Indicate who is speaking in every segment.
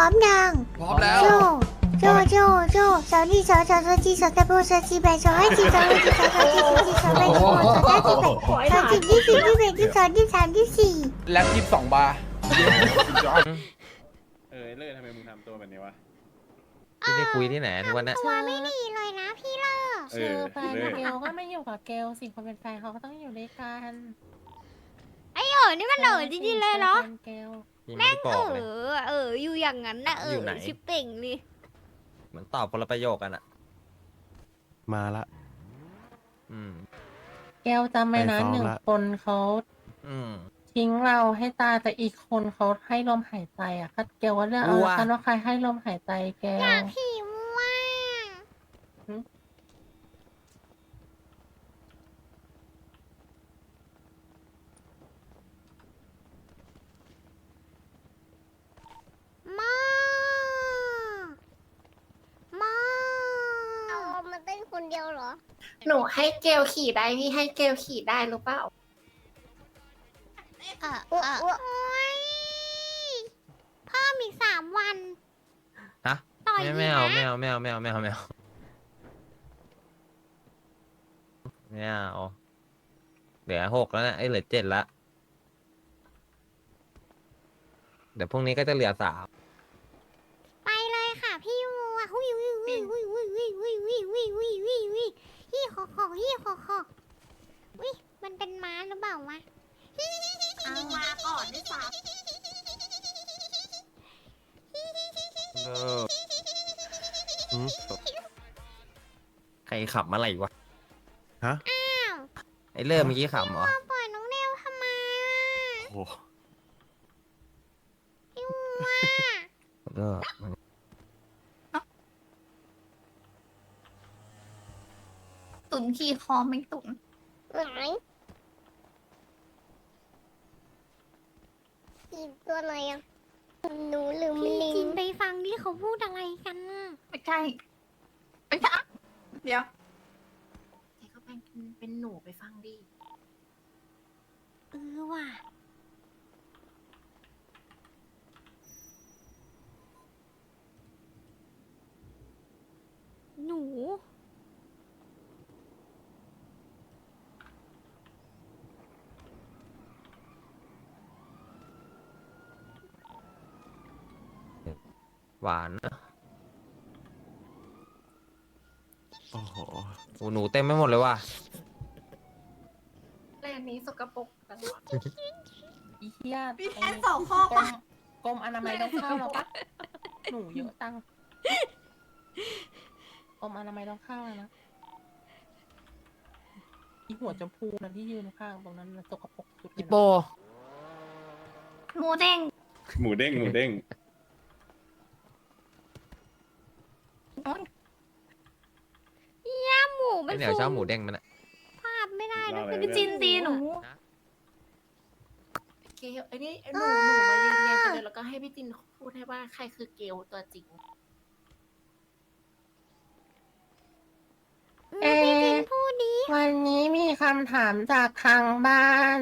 Speaker 1: ร้อมยัง
Speaker 2: พร้อมแล้ว
Speaker 1: โจโจโจโจสาวนี่สาวสาวสาวจีสาวตะโบสาวจีแบสาวให้จีสาวให้จีสาวสาวจีสาวจีสาวแบสาวสาวจีแบสาวจีที่สี่ที่แบที่สองที่สามที่สี่
Speaker 2: แล็บยี่สิบสองบาร์
Speaker 3: เออเลิศทำไมมึงทำตัวแบบนี้วะ
Speaker 4: ที่ได้คุยที่ไหนทุกวันเนี้ย
Speaker 1: ตัวไม่ดีเลยนะพี่เลิก
Speaker 3: เอ
Speaker 5: ชื่อ
Speaker 3: อ
Speaker 5: แฟน
Speaker 3: เลิศ
Speaker 5: เกลก็ไม่อยู่กับเกลสิคนเป็นแฟนเขาก็ต้องอยู่ด้วยกัน
Speaker 1: ไอ้เอ๋อนี่มันเอ๋อจริงๆเลยเหรอ
Speaker 5: แฟ นเกล
Speaker 4: ยังไม่ได้บ
Speaker 1: เอ
Speaker 4: อกเลย
Speaker 1: อ เออ อยู่อย่างนั้นนะเอ
Speaker 4: อยู่
Speaker 1: อ
Speaker 4: ไหน
Speaker 1: ชิปเป่งนี่
Speaker 4: เหมือนตอบคนละประโยคกันอะ
Speaker 6: มาละ
Speaker 4: อืม
Speaker 5: เกลจำไว้นะ
Speaker 6: ไปฟ้อง
Speaker 5: หนึ่ง
Speaker 6: ละ
Speaker 5: คนเขา
Speaker 4: อืม
Speaker 5: ทิ้งเราให้ตายแต่อีกคนเขาให้ลมหายใจอะก็เกลว่าเรื่องเอา
Speaker 4: วัว
Speaker 5: ละกันว่าใครให้ลมหายใจแกล
Speaker 1: พี่ว่า
Speaker 5: หึ
Speaker 1: มามาเอามา เต้นคนเดียวเหรอ
Speaker 7: หนูให้เกลขี่ได้พี่ให้เกลขี่ได้หรือเปล่า
Speaker 1: เออเออโอ้ยเพิ่มอีกสามวัน
Speaker 4: ฮะ
Speaker 1: ต่อย
Speaker 4: ไม่
Speaker 1: อีก
Speaker 4: ไม่เอา
Speaker 1: นะ
Speaker 4: ไม่เอาไม่เอาไม่เอาไม่เอาไม่เอาไม่เอาเหลือหกแล้วนะไอ้ยเหลือเจ็ดละเดี๋ยวพรุ่งนี้ก็จะเหลือสาม
Speaker 1: ขอขอฮี่ขอขอวิมันเป็นม้าหรือเปล่าวะ
Speaker 7: เอามาก่อนด้วยซ้
Speaker 4: เออใครขับมาอะไรวะ
Speaker 6: ฮะ
Speaker 1: อ้าว
Speaker 4: ไอ้เริ่มเมื่อกี้ขับเหรอ
Speaker 1: ปล่อยน้องเดวทำไมอะ
Speaker 6: โอ้โห
Speaker 1: พี่วัว
Speaker 4: ก็ำ
Speaker 7: ตุ นขี่คอไม่ตุน
Speaker 1: ไหนอีกตัวไหนอะหนูลืมลิงจินไปฟังที่เขาพูดอะไรกันน่ะ
Speaker 7: ไม่ใช่ไม่ใช่เดี๋ยวแต่ก็เป็นเป็นหนูไปฟังดิ
Speaker 1: เออว่ะหนู
Speaker 4: หวานนะ
Speaker 6: โอ้โห
Speaker 4: โอ้หนูเต็มไปหมดเลยว่ะ
Speaker 7: แรกนี้สกปรกตลอด
Speaker 5: อีเทีย
Speaker 7: มีแค่สองข้อปะ
Speaker 5: กรมอนามัยต้องเข้าแล้วปะหนูเยอะตังกรมอนามัยต้องเข้าแล้วนะอีหัวจมพูนะที่ยืนข้างตรงนั้นน่ะสกปรกสุดเลย
Speaker 4: จิ
Speaker 5: นะ
Speaker 4: โป
Speaker 7: หมูเด้ง
Speaker 3: หมูเด้งหมูเด้ง
Speaker 1: ย่าหมูมั
Speaker 4: ไอ้
Speaker 1: น
Speaker 4: เหนียวชอบหมูเด้งมันอะ
Speaker 1: ภาพไม่ได้นะ
Speaker 3: เล่าอะไร
Speaker 1: คือ
Speaker 7: พี่จินตีหนู
Speaker 4: ฮะ
Speaker 7: เกลไอ้นี่หนูหนูมายืนเรียนกันเลยแล้วก็ให้พี่จินพูดให้ว่าใครคือเกลตัวจริง
Speaker 5: เอ๊ะ
Speaker 1: พูดดี
Speaker 5: วันนี้มีคำถามจากทางบ้าน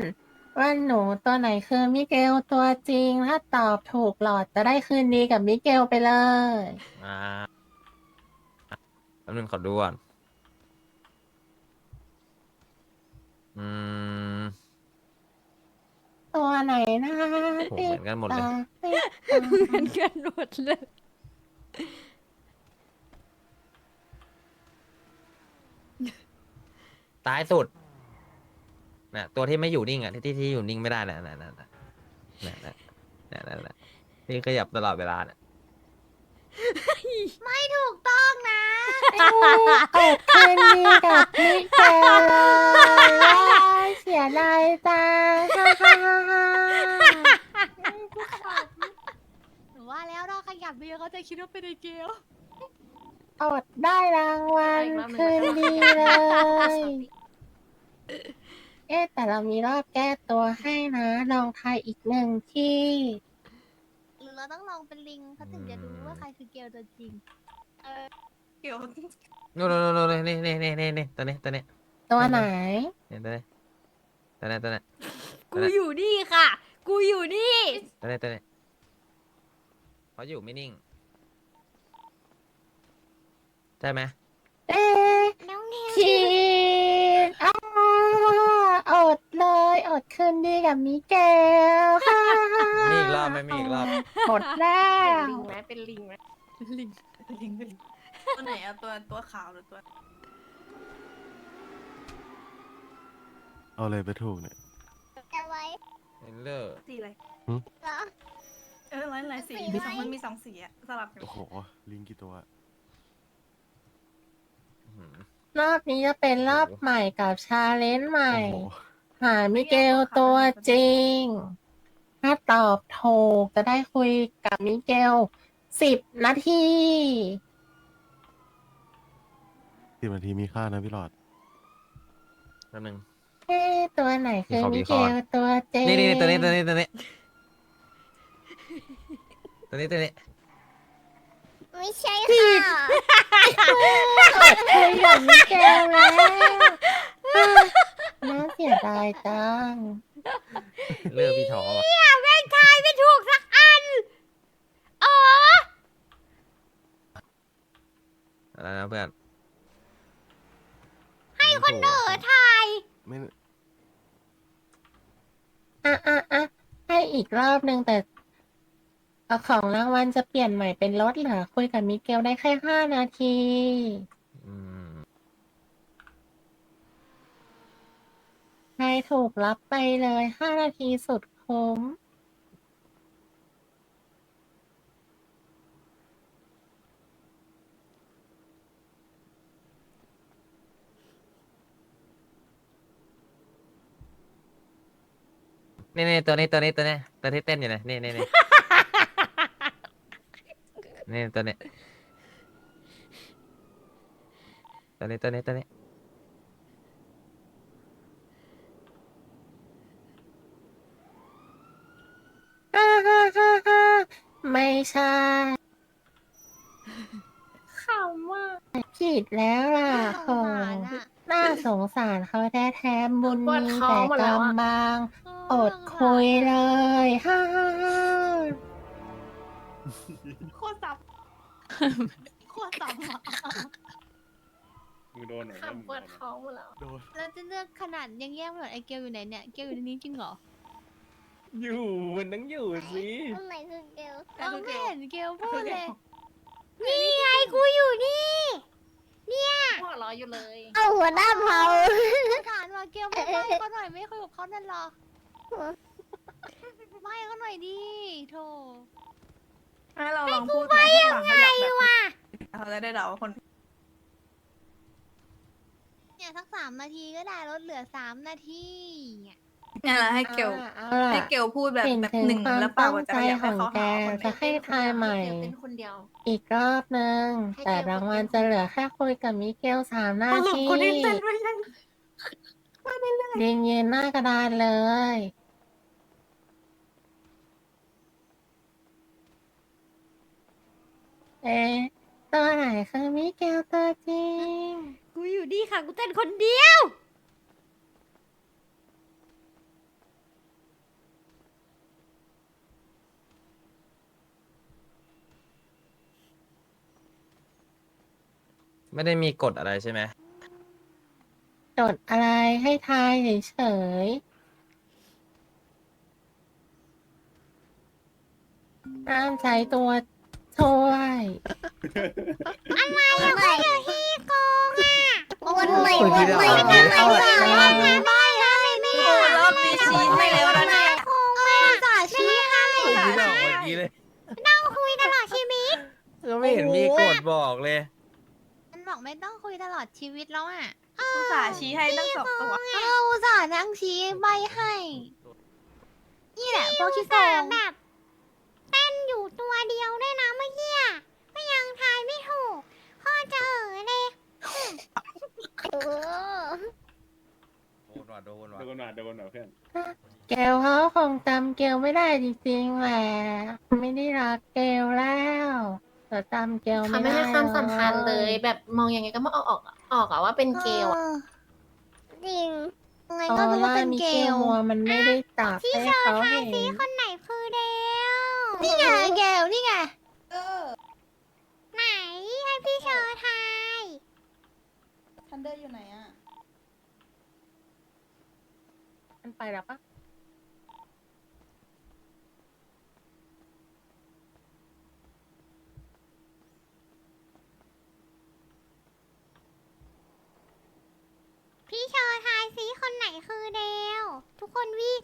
Speaker 5: ว่าหนูตัวไหนคือมิเกลตัวจริง ถ้าตอบถูกหลอดจะได้คืนดีกับมิเกลไปเลย
Speaker 4: อ่าแป๊บนึงขอดูก่อนอืม
Speaker 5: ตัวไหนนะ
Speaker 4: โหเหมือนกันหมดเลย
Speaker 5: ติ๊กตา
Speaker 1: เหมือนกันหมดเลย
Speaker 4: ตายสุดน่ะตัวที่ไม่อยู่นิ่งอะที่ที่ที่อยู่นิ่งไม่ได้น่ะน่ะน่ะน่ะน่ะน่ะน่ะน่ะน่ะที่ขยับตลอดเวลาน่ะ
Speaker 1: ไม่ถูกต้องนะ
Speaker 5: ไอ้งูกบคืนดีกับมิเกลว้ายเสียดายจังฮ่าฮ่าฮ่าฮ่า
Speaker 1: หนูว่าแล้วเราขยับเบียเขาจะคิดว่าเป็นไอเกล
Speaker 5: อดได้รางวัล
Speaker 7: อีกรอบหนึ่ง
Speaker 5: คืนดีเล
Speaker 7: นะคะ
Speaker 5: ยเอ๊ะแต่เรามีรอบแก้ตัวให้นะลองทายอีกหนึ่งที่
Speaker 1: หรือเราต้องลองเป็นลิงเขาถึงจะรู้ว่าใครคือเกลตัวจริง
Speaker 7: เกล
Speaker 4: โน่นโน่นโน่นนี่นี่นี่นี่นี่ตัวนี้ตัวนี้
Speaker 5: ตัวไหน
Speaker 4: นี่ตัวนี้ตัวนี้ตัวนี้
Speaker 1: กูอยู่นี่ค่ะ กูอยู่นี่
Speaker 4: ตัวนี้ตัวนี้เขาอยู่ไม่นิ่งใช่ไหม
Speaker 5: เอ๊ะ
Speaker 1: น้องนิว
Speaker 5: คิดอ้าอดเลยอดคืนดีกับมิเกลค่ะ
Speaker 4: มีอีกรอบไหมมีอีกรอบ
Speaker 5: หมดแล้ว
Speaker 7: ลิงไหมเป็นลิงไหมลิงลิงลิง ตัวไหนเอาตัวตัวขาวหรือตัว
Speaker 6: เอาเลยไปถูกเนี่ย
Speaker 1: จะไว้
Speaker 4: เห็นเลอร์
Speaker 7: สีอะไร
Speaker 1: เหรอ
Speaker 7: เอออะไรอะไรสี
Speaker 1: สี
Speaker 7: มีสอง
Speaker 1: อะไร
Speaker 7: มันมีสองสีอะสลับกัน
Speaker 6: โอ้โห ลิงกี่ตัว
Speaker 4: อื้อหือ
Speaker 5: รอบนี้จะเป็นรอบใหม่กับชาเลนจ์ใหม่
Speaker 6: โอ้โห
Speaker 5: หามิเกลตัวจริง ถ้าตอบถูกจะได้คุยกับมิเกลสิบนาที
Speaker 6: สิบนาทีมีค่านะพี่หลอด
Speaker 4: แป๊บนึง
Speaker 5: เอ๊ะตัวไหนคือ
Speaker 4: มี
Speaker 5: มิ
Speaker 4: ข้อ
Speaker 5: เกลตัวจริง
Speaker 4: นี่นี่ตัวนี้ตัวนี้ตัวนี้ตัวนี้ตัวนี้
Speaker 1: ไม่ใช่ค่ะ
Speaker 5: อดคุยกับมิเกลแล้วน่าเสียดายจัง
Speaker 4: เลือกพี่ท้อว่ะ
Speaker 1: แม่งทายไม่ถูกสักอันเออ
Speaker 4: อะไรนะเพื่อน
Speaker 6: ให้ คน
Speaker 1: เออทาย
Speaker 6: ไม่
Speaker 5: อะอะอะให้อีกรอบหนึ่งแต่เอาของรางวัลจะเปลี่ยนใหม่เป็นลดเหลือคุยกับมิเกลได้แค่ห้านาที
Speaker 4: อืม
Speaker 5: ใครถูกรับไปเลยห้านาทีสุดคุ้ม
Speaker 4: นี่นี่ตัวนี้ตัวนี้ตัวนี้ตัวที่เต้นอยู่นะนี่นี่นี่ นี่ตัวนี้ตัวนี้ตัวนี้ตัวนี้
Speaker 5: ฮ่าฮ่าฮ่าฮ่าไม่ใช่ขำว่าผิดแล้วล่ะโหน่าสงสารเขาแท้ๆบุญ
Speaker 7: ปวด
Speaker 5: มี
Speaker 7: ท้อ
Speaker 5: แต่
Speaker 7: งหมดแล้วอะ
Speaker 5: กำบัง อดคุยเลยฮ่าฮ่าฮ่า
Speaker 7: โคตรซับโคตรซับอะ
Speaker 3: มึงโดนเหรอ
Speaker 7: ขำปวดท้องหมดแล้ว
Speaker 6: โดน
Speaker 2: แล้วจะเลือกขนาดยังแยกไม่หมดไอเกลอยู่ไหนเนี่ยเกลอยู่ในนี้จริงเหรอ
Speaker 3: อยู่มันต้องอยู่สิ
Speaker 1: ตรงไหนคือเกล
Speaker 7: แต่
Speaker 2: เอ้า
Speaker 7: คือ
Speaker 2: ไม่
Speaker 7: เกล
Speaker 2: เห็นเกลพูดเลย
Speaker 1: นี่ไงกูอยู่นี่
Speaker 7: หัวเร้ออยู่เลย
Speaker 1: เอาหัวหน้าเผา
Speaker 2: สงสารว่าเกลไม่ไม่เขาหน่อยไม่คุยกับเขานั่นหรอ ไม่เขาหน่อยดิโธ่
Speaker 7: ให้เราลองพูดไหมให้ฟังให้อยากแบบเราจะได้เดาว่าคน
Speaker 2: เนี่ยสักสามนาทีก็ได้ลดเหลือสามนาทีเนี่ย
Speaker 7: เนี่ยเราให้เกล
Speaker 5: อะเอาล่ะ
Speaker 7: ให้เกลพูดแบบ
Speaker 5: เห็น
Speaker 7: แบบ
Speaker 5: ถึง
Speaker 7: หนึ่ง
Speaker 5: ความ
Speaker 7: แล้วเปล่าว่าจะ
Speaker 5: ตั้งใจ
Speaker 7: อยากให้เขา
Speaker 5: ของแก
Speaker 7: หาคนไหน
Speaker 5: จะให้ทายใหม่
Speaker 7: เป็นคนเดียว
Speaker 5: อีกรอบหนึ่งแต่รางวัลจะเหลือแค่คุยกับมิเกลสามนา
Speaker 7: สรุป
Speaker 5: ที
Speaker 7: คนที่เต้นไม่ใช่
Speaker 5: เรียงยืนหน้ากระดานเลย เอ๊ะตัวไหนคือมิเกลตัวจริง
Speaker 1: กูอยู่นี่ค่ะ กูเต้นคนเดียว
Speaker 4: ไม่ได้มีกฎอะไรใช่ไหม
Speaker 5: จดอะไรให้ทายเฉยๆห้ามใช้ตัวช่วย
Speaker 1: อะไรอะก็อยู่ที่โกงอะวนใหม่วน
Speaker 4: ที่
Speaker 1: ใหม่
Speaker 4: เรื่อง
Speaker 1: วนใหม่
Speaker 5: เอา
Speaker 1: วน
Speaker 5: เอา
Speaker 1: ใหม่ไม่ได้ไม่
Speaker 7: โอ้ยรอบนี้ชี้ให้แล้วนะเนี่ย
Speaker 1: โกงมากจ่าชี้ให้
Speaker 4: คุยที่เราเมื่อกี้เลย
Speaker 1: ต้องคุยตลอดชีวิต
Speaker 4: ก็ไม่เห็นมีกฎบอกเลย
Speaker 2: มันบอกไม่ต้องคุยตลอดชีวิตแล้วอะ
Speaker 7: อุตส่าห์ชี้ให้ตั้งสองตัว
Speaker 2: เอออุตส่าห์นั่งชี้ใบให้ นี่แหละพวกขี้โก
Speaker 1: แต่
Speaker 2: ง
Speaker 1: แบบเต้นอยู่ตัวเดียวด้วยนะเมื่อกี้อะก็ยังทายไม่ถูกพ่อเจอเลยเออ
Speaker 4: โดนว่ะโดนว่ะ
Speaker 3: โดนหน่อยโดนหน่อยเพื่อน
Speaker 5: เกลเขาคงจำเกลไม่ได้จริงๆแหละไม่ได้รักเกลแล้วแต่จำเกล
Speaker 8: เขา
Speaker 5: ไม่
Speaker 8: ไม่
Speaker 5: ได้
Speaker 8: ให้ความสำคัญเลย แบบมองยังไงก็ไม่เอาออกอะ ออกอะว่าเป็นเกลอ
Speaker 1: จริง
Speaker 2: ไงก็รู้ว่าเป็นเก
Speaker 5: ลมัวมันไม่ได้ตับให้
Speaker 1: เขา
Speaker 5: เห็น
Speaker 1: คนไหนคือเดล
Speaker 2: นี่ไงเกลนี่ไงไห
Speaker 7: นให้พี่เช
Speaker 1: อร์ทาย
Speaker 9: ทันเด
Speaker 7: อร์อยู่ไหนอะ
Speaker 5: มันไปแล้วปะ
Speaker 1: ซิคนไหนคือเดวทุกคนวิ่ง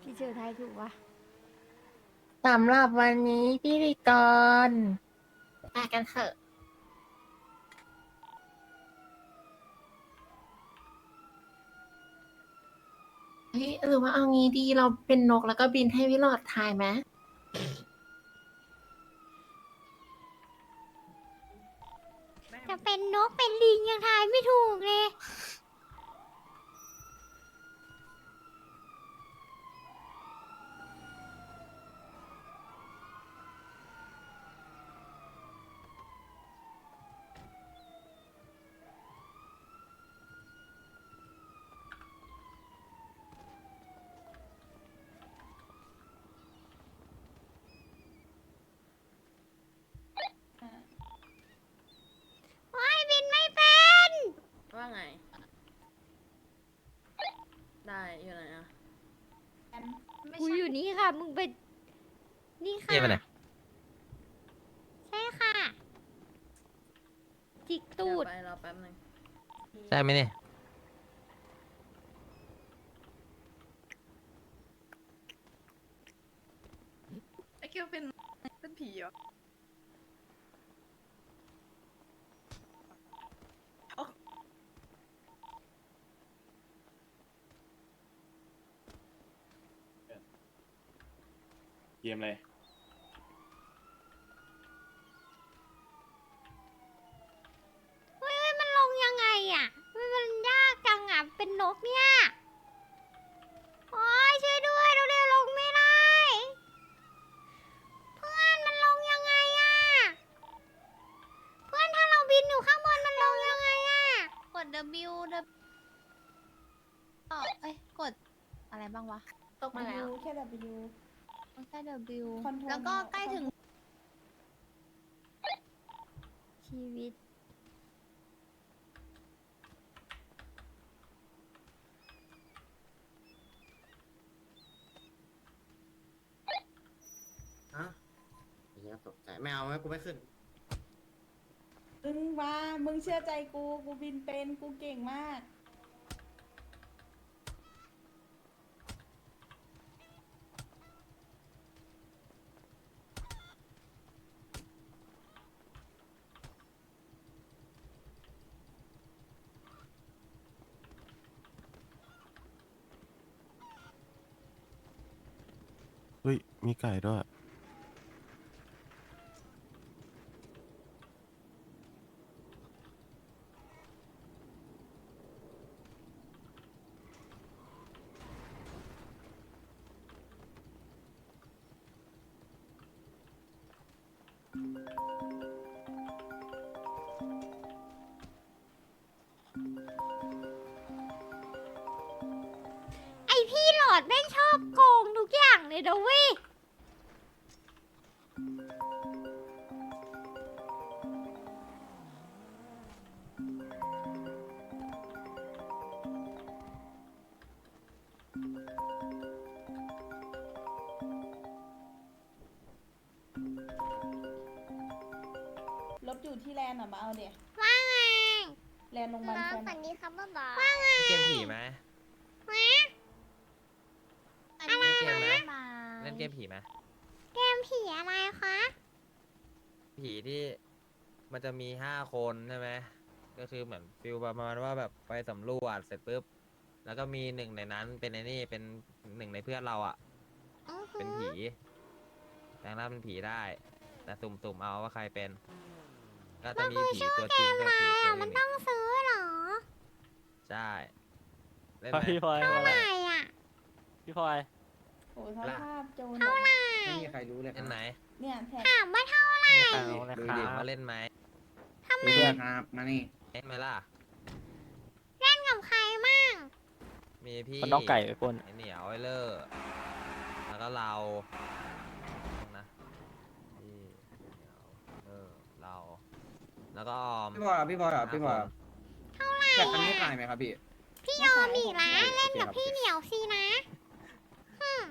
Speaker 1: พี่เชอร์ทยถูกวะ
Speaker 5: สำหรับวันนี้พิธีกร
Speaker 8: ไปกันเถอะ เฮ้ยหรือว่าเอางี้ดีเราเป็นนกแล้วก็บินให้พี่หลอดทายไหม
Speaker 1: จะเป็นนกเป็นลิงยังทายไม่ถูกเลย โอ้ยบินไม่เป็น
Speaker 8: ว่าไง ได้อยู่ไหนอะ
Speaker 7: ไม่
Speaker 1: กู
Speaker 7: ใช่
Speaker 1: อยู่นี่ค่ะ มึงไปนี่ค่ะ
Speaker 4: เยี่ยมไปไหน
Speaker 1: ใช่ค่ะ จิกตูด
Speaker 8: ไปรอแป๊บนึง
Speaker 4: ใช่ไหมเนี่ย
Speaker 7: ไอเกียวเป็นเป็นผีเหรอ
Speaker 3: เกมอะไร
Speaker 1: เฮ้ยเฮ้ยมันลงยังไงอะเฮ้ยมันยากจังอะเป็นนกเนี่ยโอ้ยช่วยด้วยเราเร็วๆลงไม่ได้ เพื่อนมันลงยังไงอะเพื่อนถ้าเราบินอยู่ข้างบนมันลงยังไงอะ
Speaker 2: กด W W เออเอ้ยกดอะไรบ้างวะ
Speaker 8: ตกมาแล้ว
Speaker 7: แค่ W
Speaker 2: ต้องใช้ W
Speaker 7: Control
Speaker 2: แล้วก็ใกล้ถึง
Speaker 1: ชีวิต
Speaker 10: ฮะเฮียตกใจไม่เอาไหมกูไม่ขึ้น
Speaker 7: มึงมา มึงเชื่อใจกู กูบินเป็น กูเก่งมาก
Speaker 6: มีไก่ด้วย
Speaker 1: ไอพี่หลอดแม่งชอบโกงทุกอย่างเลยนะเว้ย
Speaker 7: รถอยู่ที่แลนด์อะมาเอาเดี๋ยว
Speaker 1: ว่าไง
Speaker 7: แลนด์โรงพยาบาลแฟน
Speaker 1: ฝัน
Speaker 7: อะ
Speaker 1: ดีครับบ๊าบาว่าไง
Speaker 4: เกมผีไหม
Speaker 2: อันนี้
Speaker 4: เล่นเกมไหม
Speaker 2: มา
Speaker 4: เล่นเกมผีไหม
Speaker 1: เกมผีอะไรคะ
Speaker 4: ผีที่มันจะมีห้าคนใช่ไหมก็คือเหมือนฟิลประมาณว่าแบบไปสำรวจเสร็จปุ๊บ แล้วก็มีหนึ่งในนั้นเป็นไอ้นี่เป็นหนึ่งในเพื่อนเราอะ
Speaker 1: อื้อหือ
Speaker 4: เป็นผีแปลงร่างเป็นผีได้ แต่สุ่มๆเอาว่าใครเป็น ก็จะมีผีตัวจริงกับผี
Speaker 1: อะ
Speaker 4: ตัว
Speaker 1: มัน
Speaker 4: นี้
Speaker 1: ต้องซื้อเหรอ
Speaker 4: ใช่เล่นไหม
Speaker 11: พี่พลอย
Speaker 1: เท่าไหร่อะ
Speaker 11: พี่พลอย
Speaker 7: โอ้ยสภาพโจร
Speaker 1: เท่าไหร่
Speaker 10: ไม่มีใครรู้เลยค
Speaker 4: เล่
Speaker 10: รับ
Speaker 4: นไหน
Speaker 7: เนี่ยแท็ก
Speaker 1: ถามว่าเท่าไหร่
Speaker 11: เอาเลย
Speaker 4: ดู
Speaker 11: ครั
Speaker 4: ดิ
Speaker 11: บ
Speaker 4: ว่าเล่นไหม
Speaker 1: ทำมา
Speaker 10: เพื่อนครับ มานี่
Speaker 4: เห็นไหมล่ะ
Speaker 1: เล่นกับใครมั่ง
Speaker 4: มีพี่
Speaker 11: มันต้องไก่ไปปล้น
Speaker 4: ไอเหนียวไอเลอร์แล้วก็เรานะพี่เหนียวเออเรา แล้วก็ออม
Speaker 10: พี่บอลพี่บอลพี่บอล
Speaker 1: เท่าไหร่
Speaker 10: แต่คันนี้
Speaker 1: อะ
Speaker 10: ขายไหมครับพี่
Speaker 1: พี่ยอมอีกนะเล่นกับพี่เหนียวสินะฮึม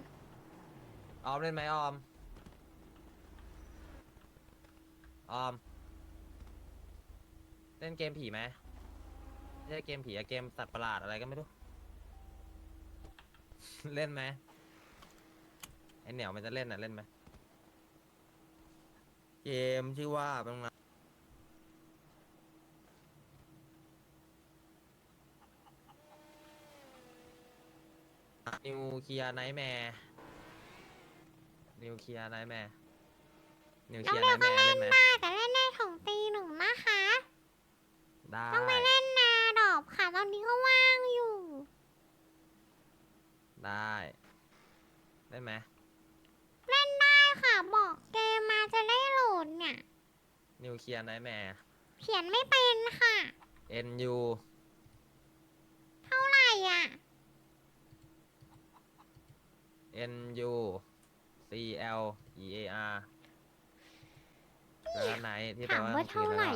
Speaker 4: ออมเล่นไหมออมออม เล่นเกมผีไหมไม่ใช่เกมผีอะเกมสัตว์ประหลาดอะไรก็ไม่รู้ เล่นไหมไอเหนียวมันจะเล่นน่ะเล่นไหมเกมชื่อว่าเป็นไง นิวเคลียร์ไนท์แมร์นิวเคลียร์ไนท์แมร์นิวเค
Speaker 1: น้อ
Speaker 4: ลี
Speaker 1: ง
Speaker 4: ยร์
Speaker 1: เบ
Speaker 4: ไน
Speaker 1: ล
Speaker 4: ท์แม
Speaker 1: ก็
Speaker 4: ร์
Speaker 1: เล่
Speaker 4: เล่
Speaker 1: น
Speaker 4: นไหม
Speaker 1: ได้แต่เล่นได้ของตีหนึ่งนะคะ
Speaker 4: ได้
Speaker 1: ต้องไปเล่นนาดอบค่ะ ตอนนี้ก็ว่างอยู่
Speaker 4: ได้ได้ไหม
Speaker 1: เล่นได้ค่ะ บอกเกมมาจะได้โหลดเนี่ย
Speaker 4: นิวเคลียร์ไนท์แมร์
Speaker 1: เขียนไม่เป็นค่ะ
Speaker 4: N U
Speaker 1: เท่าไหร่อะ
Speaker 4: N U C L E A R แล้วก็ไนท์ที่แปล
Speaker 1: ถาม
Speaker 4: ว่า
Speaker 1: ว่าเท่าไหร่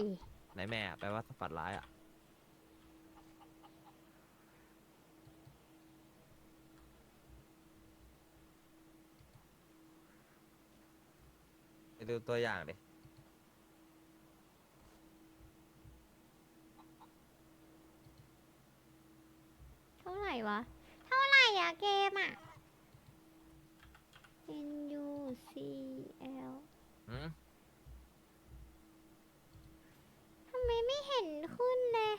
Speaker 4: ไนท์แมร์แปลว่าฝันร้ายอะ ไปดูตัวอย่างดิ
Speaker 1: เท่าไหร่วะ เท่าไหร่อะเกมอะ N U C L
Speaker 4: หืม
Speaker 1: ทำไมไม่เห็นขึ้นเลย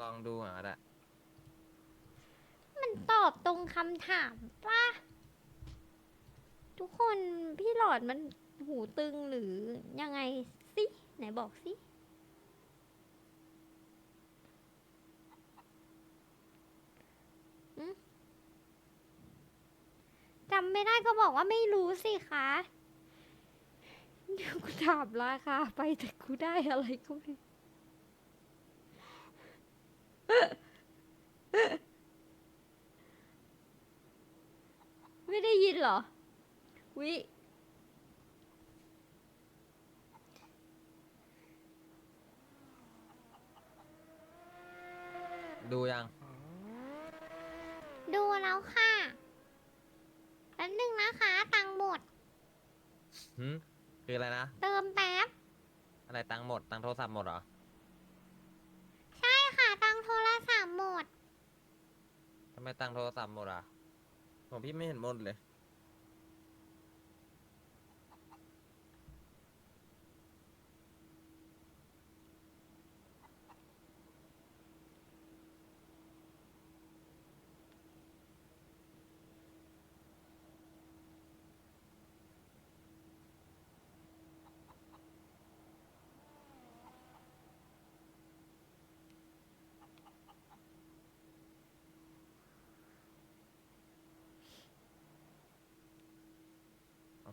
Speaker 4: ลองดูอะก็ได้
Speaker 1: มันตอบตรงคำถามป่ะทุกคนพี่หลอดมันหูตึงหรือยังไงสิไหนบอกสิ อืมจำ ไม่ได้ก็บอกว่าไม่รู้สิคะเดี๋ยวกูถามราคาไปแต่กูได้อะไรก็ไม่รู้ไม่ได้ยินเหรอ วิ
Speaker 4: ดูยัง
Speaker 1: ดูแล้วค่ะ แป๊บนึงนะคะ ตังค์หมด
Speaker 4: หืมคืออะไรนะ
Speaker 1: เติมแป๊บ
Speaker 4: อะไรตังค์หมด ตังค์โทรศัพท์หมดเหรอ
Speaker 1: ใช่ค่ะ ตังค์โทรศัพท์หมด
Speaker 4: ทำไมตังค์โทรศัพท์หมดอะของพี่ไม่เห็นหมดเลย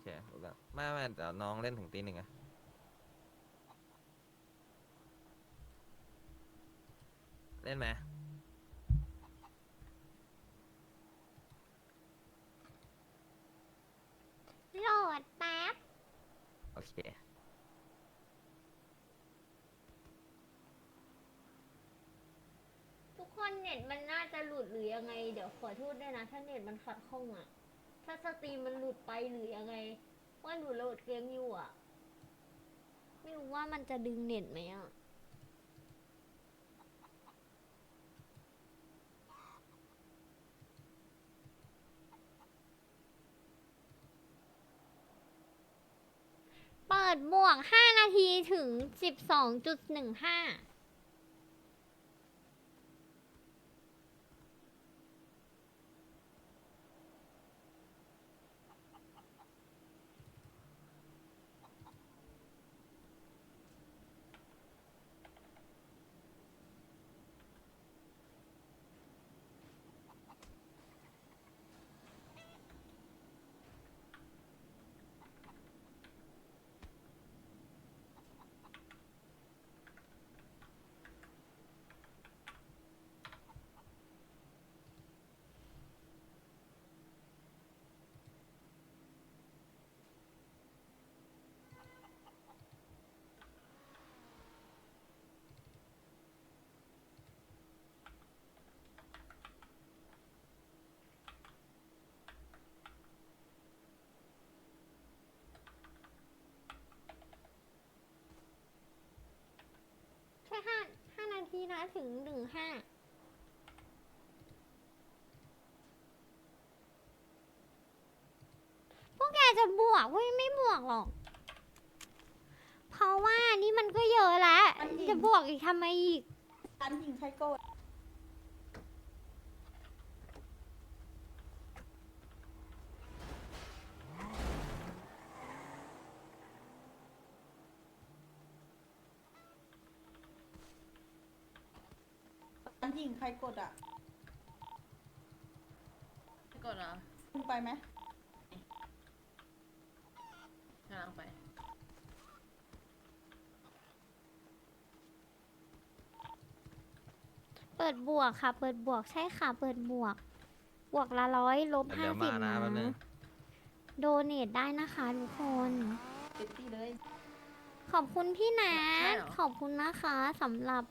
Speaker 4: เครู้แล้วไม่ไม่เดี๋ยวน้องเล่นถึงตีหนึ่งอะเล่นไหม
Speaker 1: โหลดแป๊บ
Speaker 4: โอเค
Speaker 1: ทุกคนเน็ตมันน่าจะหลุดหรือยังไง เดี๋ยวขอโทษด้วยนะ ถ้าเน็ตมันขัดข้องอะ่ะ ถ้าสตรีมมันหลุดไปหรือยังไง ว่าหนูโหลดเกมอยู่อะ ไม่รู้ว่ามันจะดึงเน็ตไหมอะเปิดบวก 5 นาทีถึง 12.15 ถึงหนึ่งห้าพวกแกจะบวกเว้ยไม่บวกหรอก เพราะว่านี่มันก็เยอะแล้ว จะบวกอีกทำไมอีก
Speaker 9: อันหญิงใครโกรธอันหญิงใค รกดอะ
Speaker 12: กดเหรอ
Speaker 9: คุณไปไหม
Speaker 12: กำลังไป
Speaker 1: เปิดบวกค่ะ เปิดบวกใช่ค่ะ เปิดบวก บวกละร้อยลบ
Speaker 4: เดี๋
Speaker 1: ห้า
Speaker 4: ยว
Speaker 1: สิบ
Speaker 4: มานะแป๊บนึง
Speaker 1: โดเนทได้นะคะทุกคน
Speaker 9: เต็มที่เลย
Speaker 1: ขอบคุณพี่แน
Speaker 12: ใช่
Speaker 1: ท
Speaker 12: เหรอ
Speaker 1: ขอบคุณนะคะสำหรับ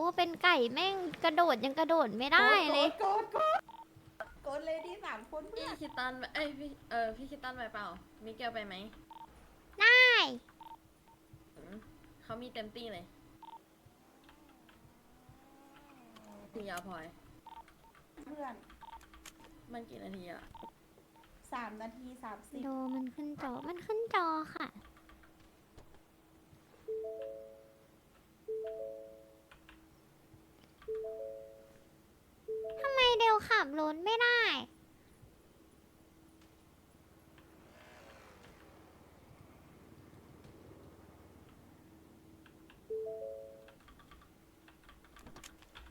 Speaker 1: โอ้เป็นไก่แม่งกระโดดยังกระโดดไม่ได้เลย
Speaker 9: โกดโกดโกดเลยดีสามคนเพื่
Speaker 12: พี่
Speaker 9: อน
Speaker 12: คิดตันไปเอ้ยพี่เออพี่คิดตันไปเปล่ามิเกลไปไหม
Speaker 1: ได้
Speaker 12: อืมเขามีเต็มที่เลยถึงยาวพลอย
Speaker 9: เพื่อน
Speaker 12: มันกี่นาทีอะ
Speaker 9: สามนาทีสามสิบ
Speaker 1: โดมันขึ้นจอมันขึ้นจอค่ะ ขับรถไม่ได้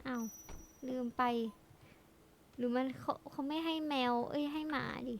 Speaker 1: เอาวลืมไป หรือมันเขาเขาไม่ให้แมว เอ้ย ให้หมาดิ